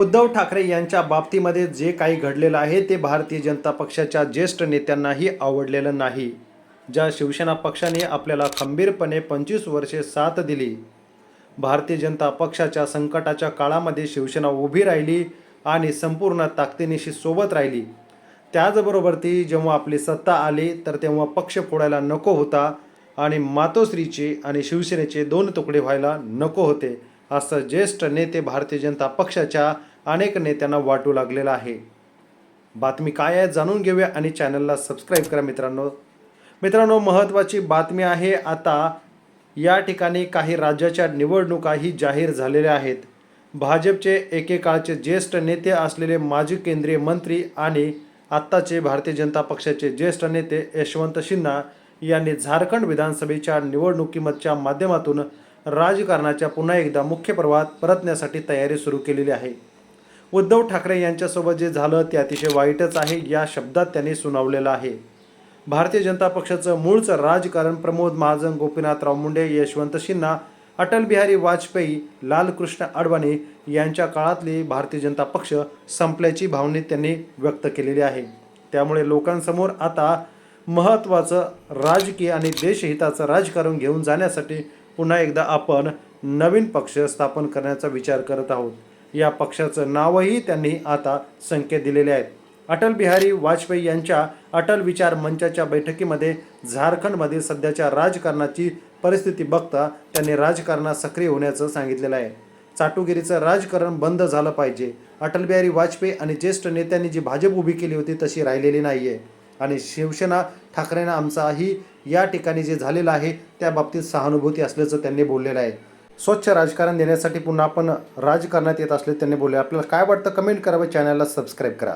उद्धव ठाकरे यांच्या बाबतीमध्ये जे काही घडलेलं आहे ते भारतीय जनता पक्षाच्या ज्येष्ठ नेत्यांनाही आवडलेलं नाही. ज्या शिवसेना पक्षाने आपल्याला खंबीरपणे पंचवीस वर्षे साथ दिली भारतीय जनता पक्षाच्या संकटाच्या काळामध्ये शिवसेना उभी राहिली आणि संपूर्ण ताकदीनिशी सोबत राहिली. त्याचबरोबर ती जेव्हा आपली सत्ता आली तर तेव्हा पक्ष फोडायला नको होता आणि मातोश्रीचे आणि शिवसेनेचे दोन तुकडे व्हायला नको होते असं ज्येष्ठ नेते भारतीय जनता पक्षाच्या अनेक नेत्यांना वाटू लागलेला आहे. बातमी काय आहे जाणून घेऊया आणि चॅनलला सबस्क्राईब करा मित्रांनो. मित्रांनो महत्त्वाची बातमी आहे आता या ठिकाणी काही राज्याच्या निवडणुकाही जाहीर झालेल्या आहेत. भाजपचे एकेकाळचे ज्येष्ठ नेते असलेले माजी केंद्रीय मंत्री आणि आत्ताचे भारतीय जनता पक्षाचे ज्येष्ठ नेते यशवंत सिन्हा यांनी झारखंड विधानसभेच्या निवडणुकीच्या माध्यमातून राजकारणाच्या पुन्हा एकदा मुख्य प्रवाहात परतण्यासाठी तयारी सुरू केलेली आहे. उद्धव ठाकरे यांच्यासोबत जे झालं ते अतिशय वाईटच आहे या शब्दात त्यांनी सुनावलेलं आहे. भारतीय जनता पक्षाचं मूळचं राजकारण प्रमोद महाजन गोपीनाथराव मुंडे यशवंत सिन्हा अटल बिहारी वाजपेयी लालकृष्ण अडवाणी यांच्या काळातली भारतीय जनता पक्ष संपल्याची भावना त्यांनी व्यक्त केलेली आहे. त्यामुळे लोकांसमोर आता महत्त्वाचं राजकीय आणि देशहिताचं राजकारण घेऊन जाण्यासाठी पुन्हा एकदा आपण नवीन पक्ष स्थापन करण्याचा विचार करत आहोत. या पक्षाचं नावही त्यांनी आता संकेत दिलेले आहेत. अटल बिहारी वाजपेयी यांच्या अटल विचार मंचाच्या बैठकीमध्ये झारखंडमधील सध्याच्या राजकारणाची परिस्थिती बघता त्यांनी राजकारणात सक्रिय होण्याचं सांगितलेलं आहे. चाटुगिरीचं राजकारण बंद झालं पाहिजे. अटल बिहारी वाजपेयी आणि ज्येष्ठ नेत्यांनी जी भाजप उभी केली होती तशी राहिलेली नाही आहे आणि शिवसेना ठाकरेंना आमचाही या ठिकाणी जे झालेलं आहे त्या बाबतीत सहानुभूती असल्याचं त्यांनी बोललेलं आहे. स्वच्छ राजकारण देण्यासाठी पुन्हा आपण राजकारणात येत असले त्यांनी बोलले. आपल्याला काय वाटतं कमेंट करावं चॅनलला सबस्क्राईब करा.